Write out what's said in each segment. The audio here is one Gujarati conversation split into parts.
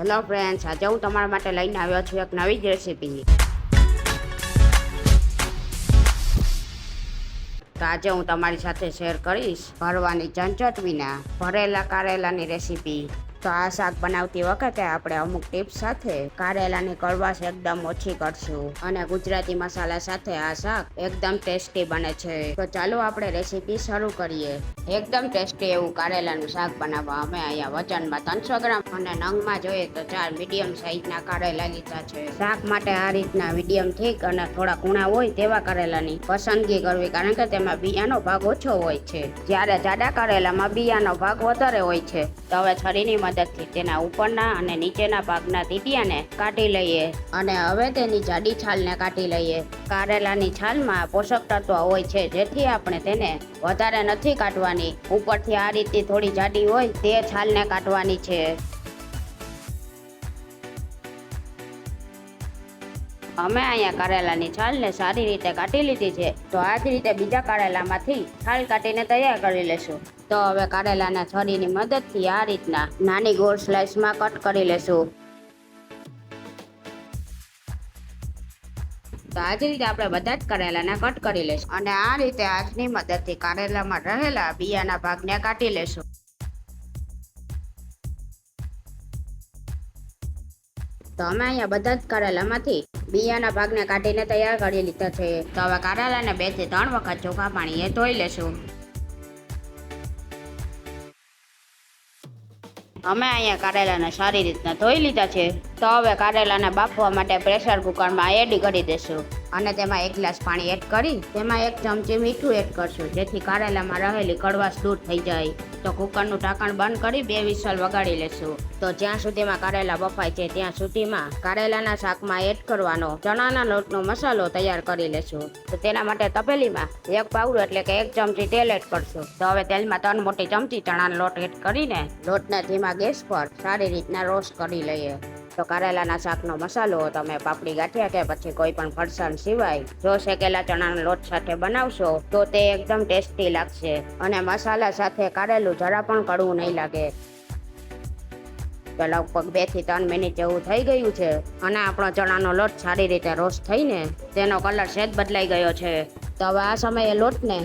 હેલો ફ્રેન્ડ્સ આજે હું તમારા માટે લઈને આવ્યો છું એક નવી જ રેસીપી તો આજે હું તમારી સાથે શેર કરીશ ભરવાની ઝંઝટ વિના ભરેલા કારેલાની રેસીપી તો આ શાક બનાવતી વખતે આપણે અમુક ટિપ્સ સાથે કારેલાની કડવાશ એકદમ ઓછી કરશું અને ગુજરાતી મસાલા સાથે આ શાક એકદમ ટેસ્ટી બને છે. તો ચાલો આપણે રેસીપી શરૂ કરીએ. એકદમ ટેસ્ટી એવું કારેલાનું શાક બનાવવા અમે અહીંયા વજનમાં ત્રણસો ગ્રામ અને નંગમાં જોઈએ તો ચાર મીડિયમ સાઈઝના કારેલા લીધા છે. શાક માટે આ રીતના મીડિયમ ઠીક અને થોડા કૂણા હોય તેવા કારેલાની પસંદગી કરવી કારણ કે તેમાં બિયાનો ભાગ ઓછો હોય છે. જ્યારે જાડા કારેલામાં બિયાનો ભાગ વધારે હોય છે. તો હવે છરીની મદદથી તેના ઉપરના અને નીચેના ભાગના તીતિયાને કાઢી લઈએ. અને હવે તેની જાડી છાલને કાઢી લઈએ. કારેલાની છાલમાં પોષક તત્વો હોય છે, જેથી આપણે તેને વધારે નથી કાઢવાની. ઉપરથી આ રીતની થોડી જાડી હોય તે છાલને કાઢવાની છે. અમે અહીંયા કારેલાની છાલને સારી રીતે કાઢી લીધી છે. તો આ જ રીતે બીજા કારેલામાંથી છાલ કાઢીને તૈયાર કરી લેશું. તો હવે કારેલાના છરીની મદદથી આ રીતના નાની ગોળ સ્લાઇસમાં કટ કરી લેશું. તો આજ રીતે આપણે બધા જ કરેલાના કટ કરી લેશું અને આ રીતે આજની મદદથી કારેલામાં રહેલા બિયાના ભાગને કાઢી લેશું. તો અમે અહીંયા બધા જ કારેલામાંથી બિયાના ભાગને કાઢીને તૈયાર કરી લીધા છે. તો હવે કારેલાને બેથી ત્રણ વખત ચોખા પાણીએ ધોઈ લેશું. અમે અહીંયા કારેલાને સારી રીતના ધોઈ લીધા છે. તો હવે કારેલાને બાફવા માટે પ્રેશર કુકરમાં એડ કરી દેશું. અને તેમાં એક ગ્લાસ પાણી એડ કરી, તેમાં એક ચમચી મીઠું એડ કરશું, જેથી કારેલામાં રહેલી કડવાશ દૂર થઈ જાય. તો કુકરનું ઢાંકણ બંધ કરી બે વિસલ વગાડી લેશું. તો જ્યાં સુધીમાં કારેલા બફાય છે, ત્યાં સુધીમાં કારેલાના શાકમાં એડ કરવાનો ચણાના લોટનો મસાલો તૈયાર કરી લેશું. તો તેના માટે તપેલીમાં એક પાવડું એટલે કે એક ચમચી તેલ એડ કરશું. તો હવે તેલમાં ત્રણ મોટી ચમચી ચણાનો લોટ એડ કરીને લોટને ધીમા ગેસ પર સારી રીતના રોસ્ટ કરી લઈએ. તો કારેલાના શાકનો મસાલો, તમે પાપડી ગાંઠિયા કે પછી કોઈ પણ ફરસાણ સિવાય જો શેકેલા ચણાના લોટ સાથે બનાવશો, તો તે એકદમ ટેસ્ટી લાગશે. અને મસાલા સાથે કારેલું જરા પણ કડવું નહીં લાગે. તો લગભગ બેથી ત્રણ મિનિટ જેવું થઈ ગયું છે અને આપણો ચણાનો લોટ સારી રીતે રોસ્ટ થઈને તેનો કલર સેજ બદલાઈ ગયો છે. તો હવે આ સમયે લોટને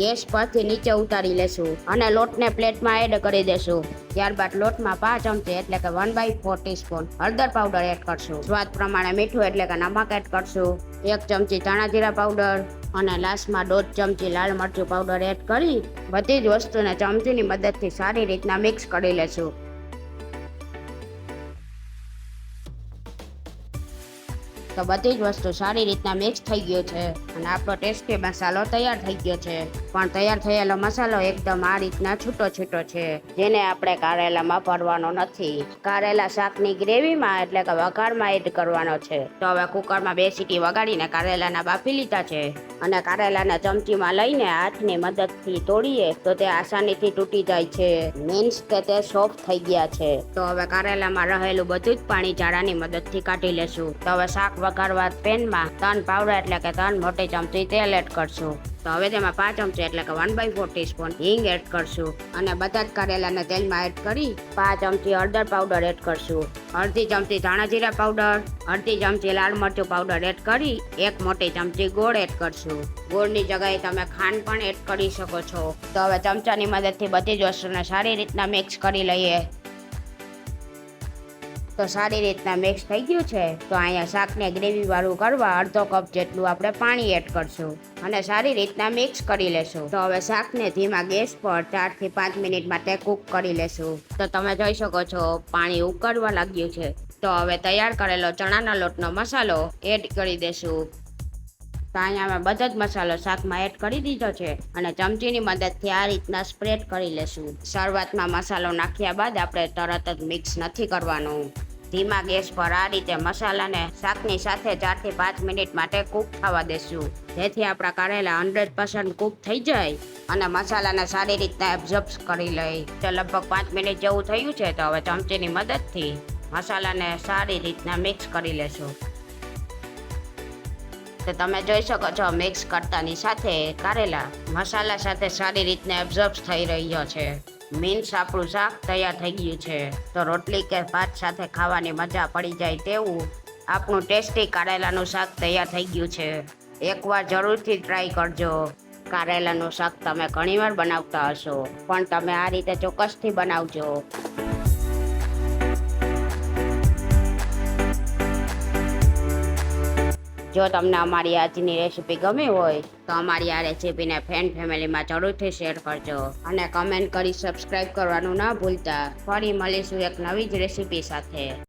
ગેસ પરથી નીચે ઉતારી લેશું અને લોટને પ્લેટમાં એડ કરી દેશું. ત્યારબાદ લોટમાં પાંચ ચમચી એટલે કે વન બાય ફોર ટીસ્પૂન હળદર પાવડર એડ કરશું. સ્વાદ પ્રમાણે મીઠું એટલે કે નમક એડ કરશું. એક ચમચી ધાણા જીરા પાવડર અને લાસ્ટમાં દોઢ ચમચી લાલ મરચું પાવડર એડ કરી બધી જ વસ્તુને ચમચીની મદદથી સારી રીતના મિક્સ કરી લેશું. તો બધી જ વસ્તુ સારી રીતના મિક્સ થઈ ગયું છે. અને આપણો ટેસ્ટી મસાલો તૈયાર થઈ ગયો છે. પણ તૈયાર થયેલો મસાલો એકદમ આ રીતના છૂટો છૂટો છે, જેને આપણે કારેલામાં ભરવાનો નથી. કારેલા શાકની ગ્રેવીમાં એટલે કે વઘારમાં એડ કરવાનો છે. તો હવે કુકરમાં બે સીટી વગાડીને કારેલાના બાફી લીધા છે. અને કારેલાના ચમચીમાં લઈને હાથની મદદથી તોડીએ, તો તે આસાનીથી તૂટી જાય છે. મીન્સ કે તે સોફ્ટ થઈ ગયા છે. તો હવે કારેલામાં રહેલું બધું જ પાણી ઝાડાની મદદથી કાઢી લેશું. તો હવે શાક વઘારવા પેનમાં ત્રણ પાવડર એટલે કે ત્રણ મોટી ચમચી તેલ એડ કરશું. તો હવે તેમાં પાંચ ચમચી એટલે કે વન બાય ફોર ટીસ્પૂન હિંગ એડ કરશું અને બધા જ કારેલાને તેલમાં એડ કરી પાંચ ચમચી હળદર પાવડર એડ કરશું. અડધી ચમચી ધાણા જીરા પાવડર, અડધી ચમચી લાલ મરચું પાવડર એડ કરી એક મોટી ચમચી ગોળ એડ કરશું. ગોળની જગ્યાએ તમે ખાંડ પણ એડ કરી શકો છો. તો હવે ચમચાની મદદથી બધી જ વસ્તુને સારી રીતના મિક્સ કરી લઈએ. તો સારી રીતના મિક્સ થઈ ગયું છે, તો અહીંયા શાકને ગ્રેવીવાળું કરવા અડધો કપ જેટલું આપણે પાણી એડ કરશું અને સારી રીતના મિક્સ કરી લેશું. તો હવે શાકને ધીમા ગેસ પર ચારથી પાંચ મિનિટ માટે કૂક કરી લેશું. તો તમે જોઈ શકો છો, પાણી ઉકળવા લાગ્યું છે. તો હવે તૈયાર કરેલો ચણાના લોટનો મસાલો એડ કરી દેશું. તો અહીંયા અમે બધો જ મસાલો શાકમાં એડ કરી દીધો છે અને ચમચીની મદદથી આ રીતના સ્પ્રેડ કરી લેશું. શરૂઆતમાં મસાલો નાખ્યા બાદ આપણે તરત જ મિક્સ નથી કરવાનું. ધીમા ગેસ પર આ રીતે મસાલાને શાકની સાથે ચારથી પાંચ મિનિટ માટે કૂક થવા દેશું. જેથી આપણા કારેલા હંડ્રેડ પર્સન્ટ કૂક થઈ જાય અને મસાલાને સારી રીતના એબ્ઝોર્બ કરી લઈ તો લગભગ પાંચ મિનિટ જેવું થયું છે, તો હવે ચમચીની મદદથી મસાલાને સારી રીતના મિક્સ કરી લેશું. તો તમે જોઈ શકો છો, મિક્સ કરતાની સાથે કારેલા મસાલા સાથે સારી રીતના એબ્ઝોર્બ થઈ રહ્યો છે. મીન્સ આપણું શાક તૈયાર થઈ ગયું છે. તો રોટલી કે ભાત સાથે ખાવાની મજા પડી જાય તેવું આપણું ટેસ્ટી કારેલાનું શાક તૈયાર થઈ ગયું છે. એકવાર જરૂરથી ટ્રાય કરજો. કારેલાનું શાક તમે ઘણીવાર બનાવતા હશો, પણ તમે આ રીતે ચોક્કસથી બનાવજો. જો તમને અમારી આજની રેસીપી ગમી હોય, તો અમારી આ રેસીપીને ફ્રેન્ડ ફેમિલીમાં જરૂરથી શેર કરજો. અને કમેન્ટ કરી સબસ્ક્રાઈબ કરવાનું ના ભૂલતા. ફરી મળીશું એક નવી જ રેસીપી સાથે.